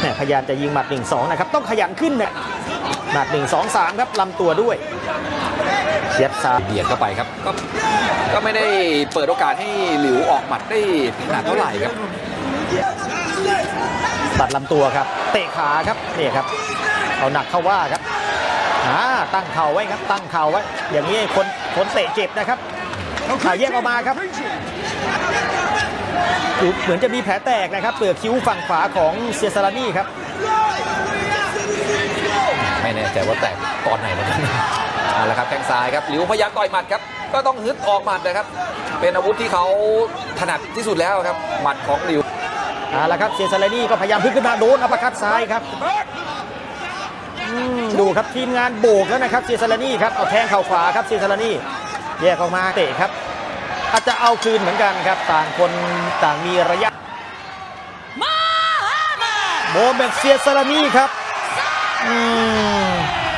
แหม่พยายามจะยิงหมัด 1 2 นะครับ ต้องขยันขึ้นนะหมัด 1 2 3 ครับลำตัวด้วยเสียบซ้ายเบียดเข้าไปครับ ก็ก็ไม่ได้เปิดโอกาสให้หลิวออกหมัดได้ถนัดเท่าไหร่ครับ ตัดลำตัวครับ เตะขาครับนี่ครับ เอาหนักเข้าว่าครับอ่าตั้งเข่าไว้ครับ ตั้งเข่าไว้ อย่างนี้คนคนเตะเจ็บนะครับข่าวแยกออกมาครับดู เหมือนจะมีแผลแตกนะครับ เปลือกคิ้วฝั่งขวาของเซียซารานี่ครับ ไม่แน่ใจว่าแตกตอนไหนเหมือนกันเอาละครับแข้งซ้ายครับหลิวพยายามต่อยหมัดครับ ก็ต้องฮึดออกหมัดนะครับ เป็นอาวุธที่เขาถนัดที่สุดแล้วครับ หมัดของหลิวเอาละครับเซียซารานี่ก็พยายามพึ่งขึ้นมาโดนอัปเปอร์คัตซ้ายครับอืมดูครับทีมงานโบกแล้วนะครับเซียซารานี่ครับเอาแทงเข่าขวาครับเซียซารานี่แยกออกมาเตะครับ อาจจะเอาคืนเหมือนกันครับ ต่างคนต่างมีระยะโมเมนต์เซียซารานี่ครับ อืม